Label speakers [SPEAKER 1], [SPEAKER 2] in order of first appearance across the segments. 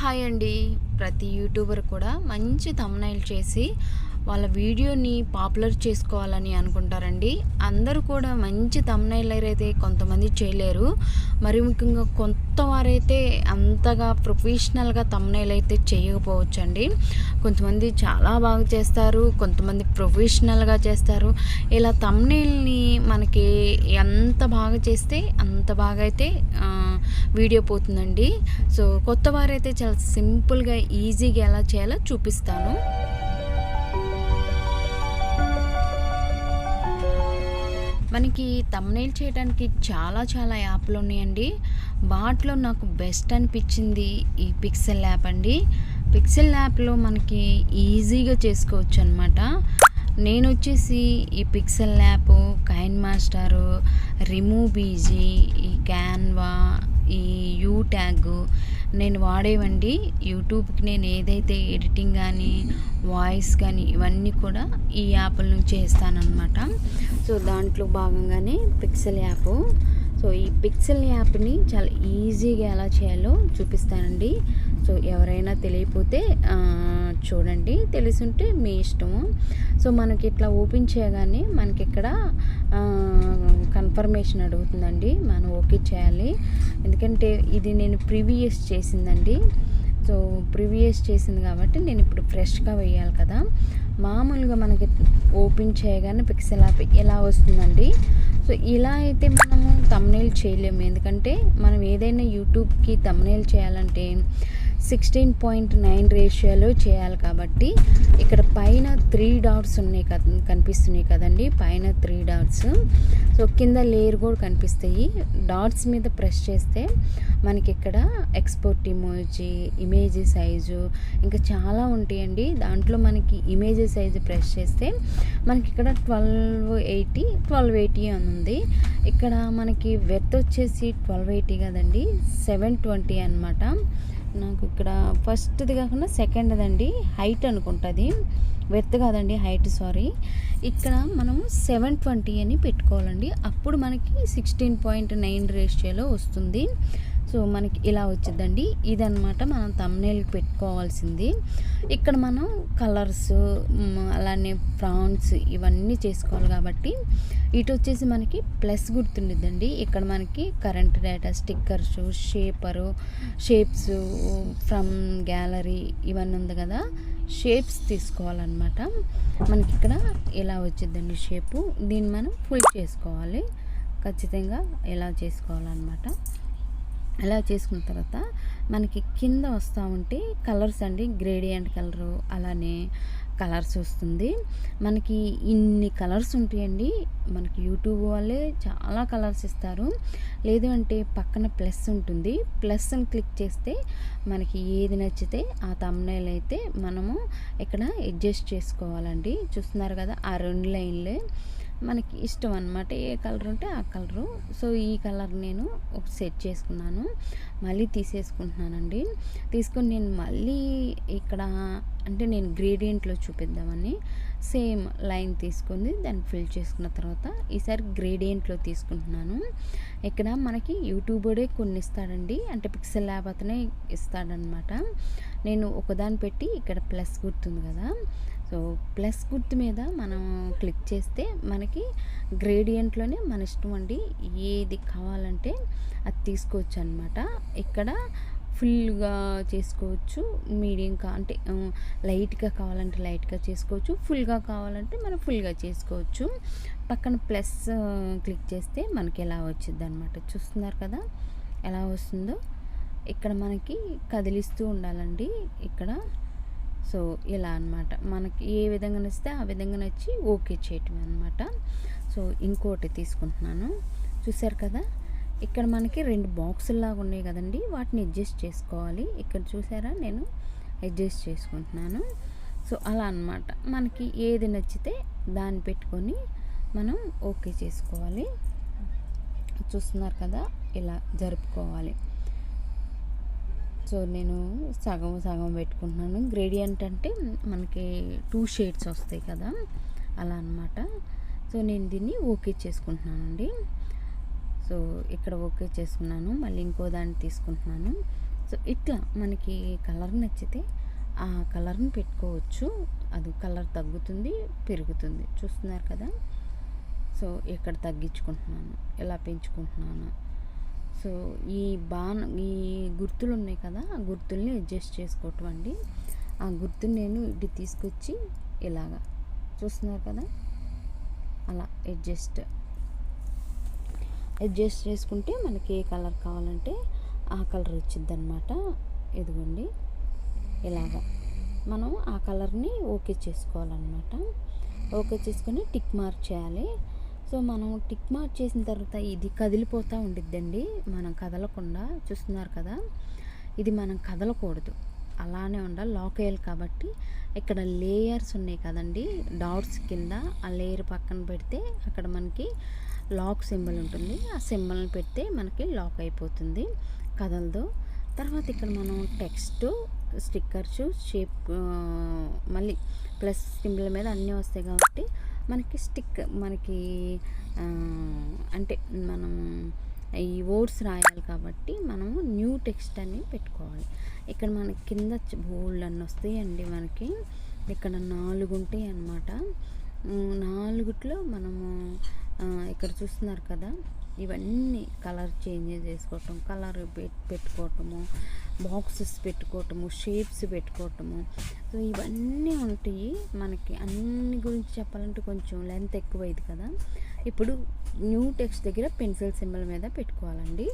[SPEAKER 1] Hi అండి. ప్రతి YouTuber కూడా మంచి తమ్నైల్ చేసి వాళ్ళ వీడియోని పాపులర్ చేసుకోవాలని అనుకుంటారండి. అందరూ కూడా మంచి తమ్నైల్ అయితే కొంతమంది చేయలేరు. మరి ముఖ్యంగా కొంతవారైతే అంతగా ప్రొఫెషనల్గా తమ్నైల్ అయితే చేయకపోవచ్చండి. కొంతమంది చాలా బాగా చేస్తారు కొంతమంది ప్రొఫెషనల్గా చేస్తారు. ఇలా తమ్నైల్ని మనకి ఎంత బాగా చేస్తే అంత బాగా అయితే వీడియో పోతుందండి. సో కొత్త వారైతే చాలా సింపుల్గా ఈజీగా ఎలా చేయాలో చూపిస్తాను. మనకి తమ్నైల్ చేయడానికి చాలా చాలా యాప్లు ఉన్నాయండి. వాటిలో నాకు బెస్ట్ అనిపించింది ఈ పిక్సెల్ యాప్ అండి. పిక్సెల్ యాప్లో మనకి ఈజీగా చేసుకోవచ్చు అనమాట నేను వచ్చేసి ఈ Pixel app KineMaster remove BG ఈ క్యాన్వా ఈ యూ ట్యాగ్ నేను వాడేవండి. యూట్యూబ్కి నేను ఏదైతే ఎడిటింగ్ కానీ వాయిస్ కానీ ఇవన్నీ కూడా ఈ యాప్ల నుంచి వేస్తానమాట సో దాంట్లో భాగంగానే పిక్సెల్ యాప్ సో ఈ పిక్సెల్ యాప్ని చాలా ఈజీగా ఎలా చేయాలో చూపిస్తానండి. సో ఎవరైనా తెలియకపోతే చూడండి. తెలిసుంటే మీ ఇష్టము. సో మనకి ఇట్లా ఓపెన్ చేయగానే మనకి ఇక్కడ కన్ఫర్మేషన్ అడుగుతుందండి. మనం ఓకే చేయాలి. ఎందుకంటే ఇది నేను ప్రీవియస్ చేసిందండి. సో ప్రీవియస్ చేసింది కాబట్టి నేను ఇప్పుడు ఫ్రెష్గా వేయాలి కదా. మామూలుగా మనకి ఓపెన్ చేయగానే పిక్సెల్ యాప్ ఎలా వస్తుందండి? సో ఇలా అయితే మనము తమ్నేల్ చేయలేము. ఎందుకంటే మనం ఏదైనా యూట్యూబ్కి తమ్నేల్ చేయాలంటే సిక్స్టీన్ పాయింట్ నైన్ రేషియోలో చేయాలి కాబట్టి ఇక్కడ పైన త్రీ డాట్స్ ఉన్నాయి కదా కనిపిస్తున్నాయి కదండి. పైన త్రీ డాట్స్ సో కింద లేయర్ కూడా కనిపిస్తాయి. డాట్స్ మీద ప్రెస్ చేస్తే మనకి ఇక్కడ ఎక్స్పోర్ట్ ఇమోజీ ఇమేజ్ సైజు ఇంకా చాలా ఉంటాయండి. దాంట్లో మనకి ఇమేజ్ సైజు ప్రెస్ చేస్తే మనకి ఇక్కడ ట్వెల్వ్ ఎయిటీ ట్వెల్వ్ ఎయిటీ అని ఉంది. ఇక్కడ మనకి వెత్ వచ్చేసి ట్వెల్వ్ ఎయిటీ కదండి. సెవెన్ ట్వంటీ అనమాట నాకు ఇక్కడ ఫస్ట్ది కాకుండా సెకండ్ది అండి హైట్ అనుకుంటుంది. వెర్త్ కాదండి హైట్ సారీ. ఇక్కడ మనము సెవెన్ ట్వంటీ అని పెట్టుకోవాలండి. అప్పుడు మనకి సిక్స్టీన్ పాయింట్ నైన్ రేషియోలో వస్తుంది. సో మనకి ఇలా వచ్చిందండి. ఇదనమాట మనం తమ్నేల్కి పెట్టుకోవాల్సింది. ఇక్కడ మనం కలర్స్ అలానే ప్రాన్స్ ఇవన్నీ చేసుకోవాలి కాబట్టి ఇటు వచ్చేసి మనకి ప్లస్ గుర్తుండిద్దండి. ఇక్కడ మనకి కరెంట్ డేటా స్టిక్కర్స్ షేపరు షేప్స్ ఫ్రమ్ గ్యాలరీ ఇవన్నీ ఉంది కదా. షేప్స్ తీసుకోవాలన్నమాట. మనకి ఇక్కడ ఇలా వచ్చిందండి షేపు దీన్ని మనం ఫుల్ చేసుకోవాలి. ఖచ్చితంగా ఎలా చేసుకోవాలన్నమాట. అలా చేసుకున్న తర్వాత మనకి కింద వస్తూ ఉంటే కలర్స్ అండి గ్రేడియంట్ కలరు అలానే కలర్స్ వస్తుంది. మనకి ఇన్ని కలర్స్ ఉంటాయండి. మనకి యూట్యూబ్ వాళ్ళే చాలా కలర్స్ ఇస్తారు. లేదు అంటే పక్కన ప్లస్ ఉంటుంది. ప్లస్ని క్లిక్ చేస్తే మనకి ఏది నచ్చితే ఆ తమ్నైల్ అయితే మనము ఇక్కడ అడ్జస్ట్ చేసుకోవాలండి. చూస్తున్నారు కదా ఆ రెండు లైన్లే. మనకి ఇష్టం అనమాట ఏ కలర్ ఉంటే ఆ కలరు. సో ఈ కలర్ నేను ఒక సెట్ చేసుకున్నాను. మళ్ళీ తీసేసుకుంటున్నానండి. తీసుకొని నేను మళ్ళీ ఇక్కడ అంటే నేను గ్రేడియంట్లో చూపిద్దామని సేమ్ లైన్ తీసుకుంది. దాన్ని ఫిల్ చేసుకున్న తర్వాత ఈసారి గ్రేడియంట్లో తీసుకుంటున్నాను. ఇక్కడ మనకి యూట్యూబరే కొన్ని ఇస్తాడండి అంటే పిక్సెల్ ల్యాబ్ అతనే ఇస్తాడనమాట నేను ఒకదాన్ని పెట్టి ఇక్కడ ప్లస్ గుర్తుంది కదా. సో ప్లస్ గుర్తు మీద మనం క్లిక్ చేస్తే మనకి గ్రేడియంట్లోనే మన ఇష్టం అండి ఏది కావాలంటే అది తీసుకోవచ్చు అనమాట ఇక్కడ ఫుల్గా చేసుకోవచ్చు మీడియం కా అంటే లైట్గా కావాలంటే లైట్గా చేసుకోవచ్చు ఫుల్గా కావాలంటే మనం ఫుల్గా చేసుకోవచ్చు. పక్కన ప్లస్ క్లిక్ చేస్తే మనకి ఎలా వచ్చింది అనమాట చూస్తున్నారు కదా ఎలా వస్తుందో. ఇక్కడ మనకి కదిలిస్తూ ఉండాలండి. ఇక్కడ సో ఇలా అన్నమాట. మనకి ఏ విధంగా నచ్చితే ఆ విధంగా నచ్చి ఓకే చేయటం అనమాట సో ఇంకోటి తీసుకుంటున్నాను. చూసారు కదా? ఇక్కడ మనకి రెండు బాక్సుల్లాగా ఉన్నాయి కదండి. వాటిని అడ్జస్ట్ చేసుకోవాలి. ఇక్కడ చూసారా? నేను అడ్జస్ట్ చేసుకుంటున్నాను. సో అలా అన్నమాట. మనకి ఏది నచ్చితే దాన్ని పెట్టుకొని మనం ఓకే చేసుకోవాలి. చూస్తున్నారు కదా? ఇలా జరుపుకోవాలి. సో నేను సగం సగం పెట్టుకుంటున్నాను. గ్రేడియంట్ అంటే మనకి టూ షేడ్స్ వస్తాయి కదా అలా అన్నమాట. సో నేను దీన్ని ఓకే చేసుకుంటున్నాను అండి సో ఇక్కడ ఓకే చేసుకున్నాను మళ్ళీ ఇంకో దాన్ని తీసుకుంటున్నాను. సో ఇట్లా మనకి కలర్ నచ్చితే ఆ కలర్ని పెట్టుకోవచ్చు. అది కలర్ తగ్గుతుంది పెరుగుతుంది. చూస్తున్నారు కదా? సో ఇక్కడ తగ్గించుకుంటున్నాను ఎలా పెంచుకుంటున్నాను? సో ఈ బాణ ఈ గుర్తులు ఉన్నాయి కదా ఆ గుర్తుల్ని అడ్జస్ట్ చేసుకోవటం అండి ఆ గుర్తుని నేను ఇటు తీసుకొచ్చి ఇలాగా చూస్తున్నారు కదా అలా అడ్జస్ట్. అడ్జస్ట్ చేసుకుంటే మనకి ఏ కలర్ కావాలంటే ఆ కలర్ వచ్చింది అనమాట ఇదిగోండి ఇలాగా. మనం ఆ కలర్ని ఓకే చేసుకోవాలన్నమాట. ఓకే చేసుకొని టిక్ మార్క్ చేయాలి. సో మనం టిక్ మార్క్ చేసిన తర్వాత ఇది కదిలిపోతూ ఉండిద్దండి. మనం కదలకుండా చూస్తున్నారు కదా ఇది మనం కదలకూడదు. అలానే ఉండాలి లాక్ అయ్యాలి కాబట్టి. ఇక్కడ లేయర్స్ ఉన్నాయి కదండి డాట్స్ కింద ఆ లేయర్ పక్కన పెడితే అక్కడ మనకి లాక్ సింబల్ ఉంటుంది. ఆ సింబల్ని పెడితే మనకి లాక్ అయిపోతుంది కదలదు. తర్వాత ఇక్కడ మనం టెక్స్ట్ స్టిక్కర్స్ షేప్ మళ్ళీ ప్లస్ సింబల్ మీద అన్నీ వస్తాయి కాబట్టి మనకి స్టిక్ మనకి అంటే మనం ఈ ఓట్స్ రాయాలి కాబట్టి మనము న్యూ టెక్స్ట్ అని పెట్టుకోవాలి. ఇక్కడ మనకి కింద బోల్డ్ అన్నీ వస్తాయండి మనకి. ఇక్కడ నాలుగు ఉంటాయి అన్నమాట. నాలుగుట్లో మనము ఇక్కడ చూస్తున్నారు కదా? ఇవన్నీ కలర్ చేంజెస్ చేసుకోవటం కలర్ పెట్టుకోవటము బాక్సెస్ పెట్టుకోవటము షేప్స్ పెట్టుకోవటము. సో ఇవన్నీ ఉంటాయి. మనకి అన్ని గురించి చెప్పాలంటే కొంచెం లెంత్ ఎక్కువైంది కదా. ఇప్పుడు న్యూ టెక్స్ట్ దగ్గర పెన్సిల్ సింబల్ మీద పెట్టుకోవాలండి.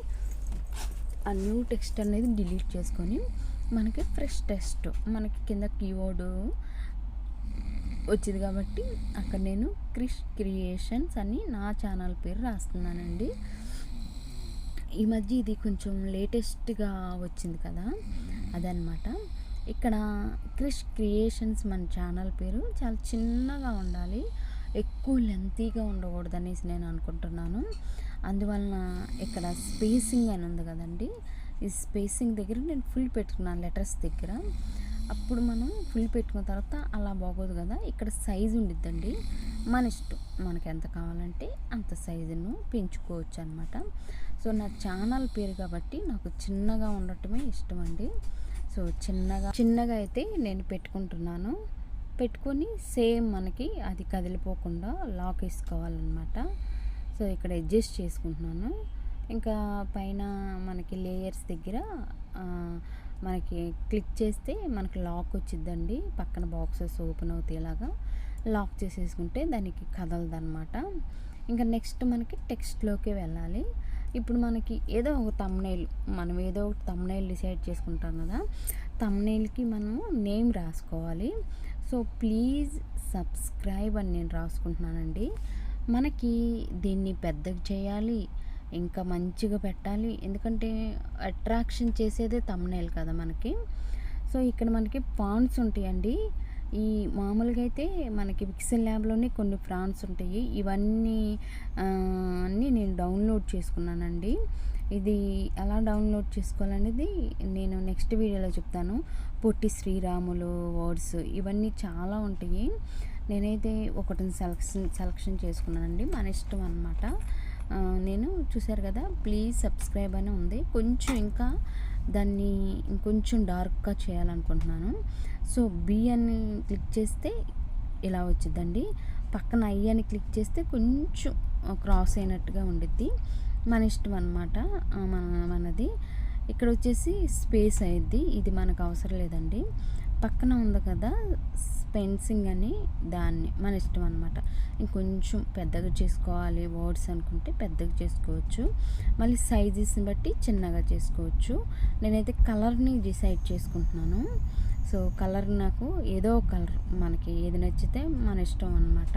[SPEAKER 1] ఆ న్యూ టెక్స్ట్ అనేది డిలీట్ చేసుకొని మనకి ఫ్రెష్ టెక్స్ట్ మనకి కింద కీబోర్డ్ వచ్చింది కాబట్టి అక్కడ నేను క్రిష్ క్రియేషన్స్ అని నా ఛానల్ పేరు రాస్తున్నానండి. ఈ మధ్య ఇది కొంచెం లేటెస్ట్గా వచ్చింది కదా అదనమాట ఇక్కడ క్రిష్ క్రియేషన్స్ మన ఛానల్ పేరు చాలా చిన్నగా ఉండాలి ఎక్కువ లెంతీగా ఉండకూడదు అనేసి నేను అనుకుంటున్నాను. అందువలన ఇక్కడ స్పేసింగ్ అని ఉంది కదండి ఈ స్పేసింగ్ దగ్గర నేను ఫుల్ పెట్టుకున్నాను లెటర్స్ దగ్గర. అప్పుడు మనం ఫుల్ పెట్టుకున్న తర్వాత అలా బాగోదు కదా. ఇక్కడ సైజు ఉండిద్దండి. మన ఇష్టం. మనకి ఎంత కావాలంటే అంత సైజును పెంచుకోవచ్చు అనమాట సో నా ఛానల్ పేరు కాబట్టి నాకు చిన్నగా ఉండటమే ఇష్టం అండి సో చిన్నగా చిన్నగా అయితే నేను పెట్టుకుంటున్నాను. పెట్టుకొని సేమ్ మనకి అది కదిలిపోకుండా లాక్ వేసుకోవాలన్నమాట. సో ఇక్కడ అడ్జస్ట్ చేసుకుంటున్నాను. ఇంకా పైన మనకి లేయర్స్ దగ్గర మనకి క్లిక్ చేస్తే మనకి లాక్ వచ్చిద్దండి. పక్కన బాక్సెస్ ఓపెన్ అవుతాయి ఇలాగా లాక్ చేసేసుకుంటే దానికి కదలదన్నమాట. ఇంకా నెక్స్ట్ మనకి టెక్స్ట్లోకి వెళ్ళాలి. ఇప్పుడు మనకి ఏదో ఒక తమ్నైల్ మనం ఏదో ఒక తమ్నైల్ డిసైడ్ చేసుకుంటాం కదా తమ్నైల్కి మనము నేమ్ రాసుకోవాలి. సో ప్లీజ్ సబ్స్క్రైబ్ అని నేను రాసుకుంటున్నానండి. మనకి దీన్ని పెద్దగా చేయాలి ఇంకా మంచిగా పెట్టాలి. ఎందుకంటే అట్రాక్షన్ చేసేదే తమ్నేల్ కదా మనకి. సో ఇక్కడ మనకి ఫాన్స్ ఉంటాయండి. ఈ మామూలుగా అయితే మనకి పిక్సెల్ ల్యాబ్లోనే కొన్ని ఫ్రాన్స్ ఉంటాయి. ఇవన్నీ అన్నీ నేను డౌన్లోడ్ చేసుకున్నానండి. ఇది ఎలా డౌన్లోడ్ చేసుకోవాలనేది నేను నెక్స్ట్ వీడియోలో చెప్తాను. పొట్టి శ్రీరాములు వర్డ్స్ ఇవన్నీ చాలా ఉంటాయి. నేనైతే ఒకటిని సెలక్షన్ సెలక్షన్ చేసుకున్నానండి. మన ఇష్టం అనమాట నేను చూశారు కదా ప్లీజ్ సబ్స్క్రైబ్ అని ఉంది. కొంచెం ఇంకా దాన్ని ఇంకొంచెం డార్క్గా చేయాలనుకుంటున్నాను. సో బి అని క్లిక్ చేస్తే ఇలా వచ్చిందండి పక్కన ఐ అని క్లిక్ చేస్తే కొంచెం క్రాస్ అయినట్టుగా ఉండిద్ది. మన ఇష్టం అనమాట మన మనది. ఇక్కడ వచ్చేసి స్పేస్ అయ్యిద్ది. ఇది మనకు అవసరం లేదండి. పక్కన ఉంది కదా పెన్సింగ్ అని దాన్ని మన ఇష్టం అనమాట ఇంకొంచెం పెద్దగా చేసుకోవాలి వర్డ్స్ అనుకుంటే పెద్దగా చేసుకోవచ్చు. మళ్ళీ సైజెస్ని బట్టి చిన్నగా చేసుకోవచ్చు. నేనైతే కలర్ని డిసైడ్ చేసుకుంటున్నాను. సో కలర్ నాకు ఏదో కలర్ మనకి ఏది నచ్చితే మన ఇష్టం అనమాట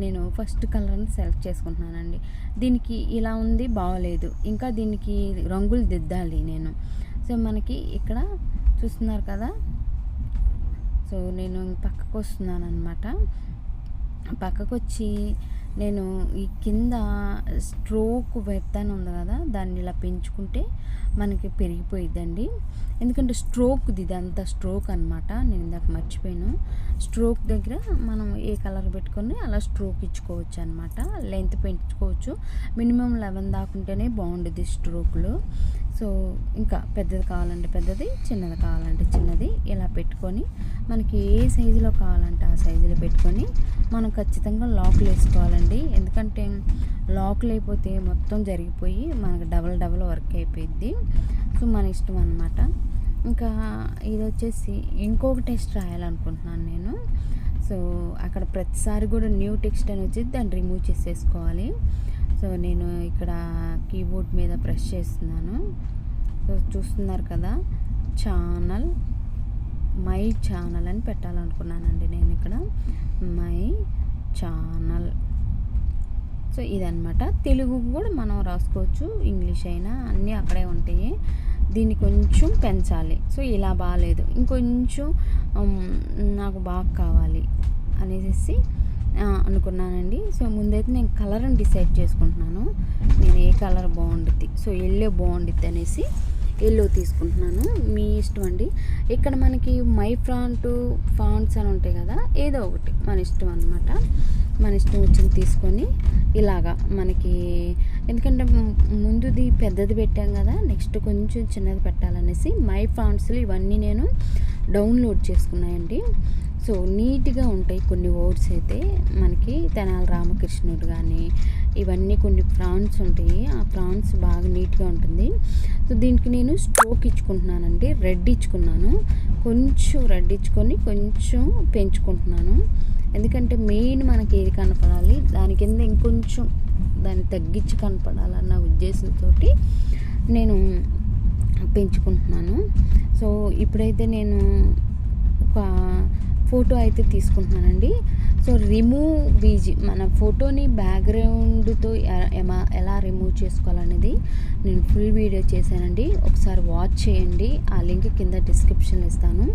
[SPEAKER 1] నేను ఫస్ట్ కలర్ని సెలెక్ట్ చేసుకుంటున్నానండి. దీనికి ఇలా ఉంది బాగోలేదు. ఇంకా దీనికి రంగులు దిద్దాలి నేను. సో మనకి ఇక్కడ చూస్తున్నారు కదా సో నేను పక్కకు వస్తున్నాను అనమాట పక్కకు వచ్చి నేను ఈ కింద స్ట్రోక్ పెడతాను ఉంది కదా దాన్ని ఇలా పెంచుకుంటే మనకి పెరిగిపోయిద్దండి. ఎందుకంటే స్ట్రోక్ది ఇదంతా స్ట్రోక్ అనమాట నేను ఇందాక మర్చిపోయాను. స్ట్రోక్ దగ్గర మనం ఏ కలర్ పెట్టుకొని అలా స్ట్రోక్ ఇచ్చుకోవచ్చు అనమాట లెంత్ పెంచుకోవచ్చు. మినిమం లెవెన్ దాకుంటేనే బాగుంటుంది స్ట్రోక్లు. సో ఇంకా పెద్దది కావాలంటే పెద్దది చిన్నది కావాలంటే చిన్నది ఇలా పెట్టుకొని మనకి ఏ సైజులో కావాలంటే ఆ సైజులో పెట్టుకొని మనం ఖచ్చితంగా లాక్లు వేసుకోవాలండి. ఎందుకంటే లాక్లు అయిపోతే మొత్తం జరిగిపోయి మనకు డబల్ డబల్ వర్క్ అయిపోయింది సో మన ఇష్టం అనమాట ఇంకా ఇది వచ్చేసి ఇంకొక టెస్ట్ రాయాలనుకుంటున్నాను నేను. సో అక్కడ ప్రతిసారి కూడా న్యూ టెక్స్ట్ అని వచ్చి దాన్ని రిమూవ్ చేసేసుకోవాలి. సో నేను ఇక్కడ కీబోర్డ్ మీద ప్రెస్ చేస్తున్నాను. సో చూస్తున్నారు కదా ఛానల్ మై ఛానల్ అని పెట్టాలనుకున్నానండి నేను ఇక్కడ. My channel. సో ఇదనమాట తెలుగు కూడా మనం రాసుకోవచ్చు. ఇంగ్లీష్ అయినా అన్నీ అక్కడే ఉంటాయి. దీన్ని కొంచెం పెంచాలి. సో ఇలా బాగాలేదు ఇంకొంచెం నాకు బాగా కావాలి అనేసి అనుకున్నానండి. సో ముందైతే నేను కలర్ని డిసైడ్ చేసుకుంటున్నాను. నేను ఏ కలర్ బాగుండుద్ది. సో ఎల్లో బాగుండుద్ది అనేసి ఎల్లో తీసుకుంటున్నాను. మీ ఇష్టం అండి? ఇక్కడ మనకి మై ఫ్రాంట్ ఫాంట్స్ అని ఉంటాయి కదా ఏదో ఒకటి మన ఇష్టం అనమాట మన ఇష్టం వచ్చింది తీసుకొని ఇలాగా మనకి ఎందుకంటే ముందుది పెద్దది పెట్టాం కదా నెక్స్ట్ కొంచెం చిన్నది పెట్టాలనేసి మై ఫాంట్స్లు ఇవన్నీ నేను డౌన్లోడ్ చేసుకున్నాయండి సో నీట్గా ఉంటాయి కొన్ని వర్డ్స్ అయితే. మనకి తెనాలి రామకృష్ణుడు కానీ ఇవన్నీ కొన్ని ప్రాన్స్ ఉంటాయి. ఆ ప్రాన్స్ బాగా నీట్గా ఉంటుంది. సో దీనికి నేను స్ట్రోక్ ఇచ్చుకుంటున్నానండి. రెడ్ ఇచ్చుకున్నాను. కొంచెం రెడ్ ఇచ్చుకొని కొంచెం పెంచుకుంటున్నాను. ఎందుకంటే మెయిన్ మనకి ఏది కనపడాలి దాని కింద ఇంకొంచెం దాన్ని తగ్గించి కనపడాలన్న ఉద్దేశంతో నేను పెంచుకుంటున్నాను. సో ఇప్పుడైతే నేను ఒక ఫోటో అయితే తీసుకుంటున్నానండి. సో రిమూవ్ బీజీ మన ఫోటోని బ్యాక్గ్రౌండ్తో ఎలా రిమూవ్ చేసుకోవాలనేది నేను ఫుల్ వీడియో చేశానండి. ఒకసారి వాచ్ చేయండి. ఆ లింక్ కింద డిస్క్రిప్షన్ ఇస్తాను.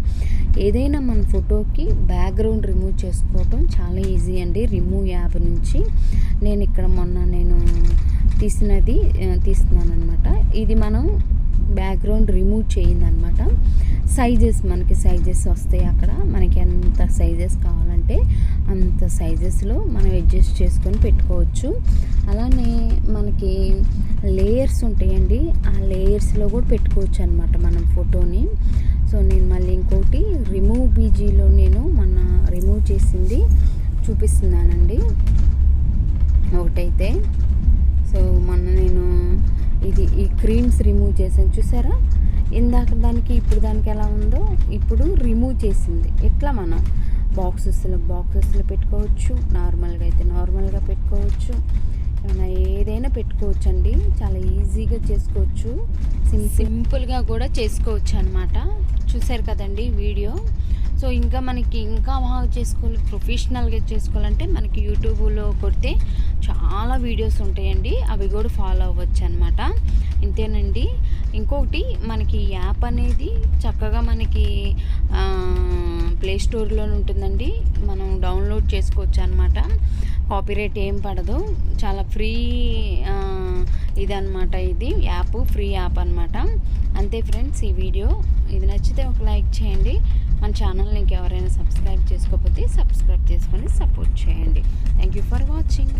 [SPEAKER 1] ఏదైనా మన ఫోటోకి బ్యాక్గ్రౌండ్ రిమూవ్ చేసుకోవటం చాలా ఈజీ అండి. రిమూవ్ యాప్ నుంచి నేను ఇక్కడ మొన్న నేను తీసినది తీస్తున్నాను అనమాట ఇది మనం బ్యాక్గ్రౌండ్ రిమూవ్ చేయిందనమాట. సైజెస్ మనకి సైజెస్ వస్తాయి అక్కడ. మనకి ఎంత సైజెస్ కావాలంటే అంత సైజెస్లో మనం అడ్జస్ట్ చేసుకొని పెట్టుకోవచ్చు. అలానే మనకి లేయర్స్ ఉంటాయండి. ఆ లేయర్స్లో కూడా పెట్టుకోవచ్చు అనమాట మనం ఫోటోని. సో నేను మళ్ళీ ఇంకోటి రిమూవ్ బీజీలో నేను మన రిమూవ్ చేసింది చూపిస్తున్నానండి. ఒకటైతే సో మొన్న నేను ఇది ఈ క్రీమ్స్ రిమూవ్ చేసాను చూసారా? ఇందాక దానికి ఇప్పుడు దానికి ఎలా ఉందో ఇప్పుడు రిమూవ్ చేసింది. ఇట్లా మనం బాక్సెస్లో బాక్సెస్లో పెట్టుకోవచ్చు. నార్మల్గా అయితే నార్మల్గా పెట్టుకోవచ్చు. ఏమైనా ఏదైనా పెట్టుకోవచ్చు అండి చాలా ఈజీగా చేసుకోవచ్చు. సింపుల్గా కూడా చేసుకోవచ్చు అనమాట చూసారు కదండి వీడియో? సో ఇంకా మనకి ఇంకా బాగా చేసుకోవాలి ప్రొఫెషనల్గా చేసుకోవాలంటే మనకి యూట్యూబ్లో కొడితే చాలా వీడియోస్ ఉంటాయండి. అవి కూడా ఫాలో అవ్వచ్చు అనమాట ఇంతేనండి. ఇంకొకటి మనకి యాప్ అనేది చక్కగా మనకి ప్లే స్టోర్లో ఉంటుందండి. మనం డౌన్లోడ్ చేసుకోవచ్చు అనమాట కాపీరేట్ ఏం పడదు. చాలా ఫ్రీ ఇదనమాట ఇది. యాప్ ఫ్రీ యాప్ అనమాట అంతే ఫ్రెండ్స్ ఈ వీడియో ఇది నచ్చితే ఒక లైక్ చేయండి. మన ఛానల్ని ఇంకెవరైనా సబ్స్క్రైబ్ చేసుకోకపోతే సబ్స్క్రైబ్ చేసుకొని సపోర్ట్ చేయండి. Thank you for watching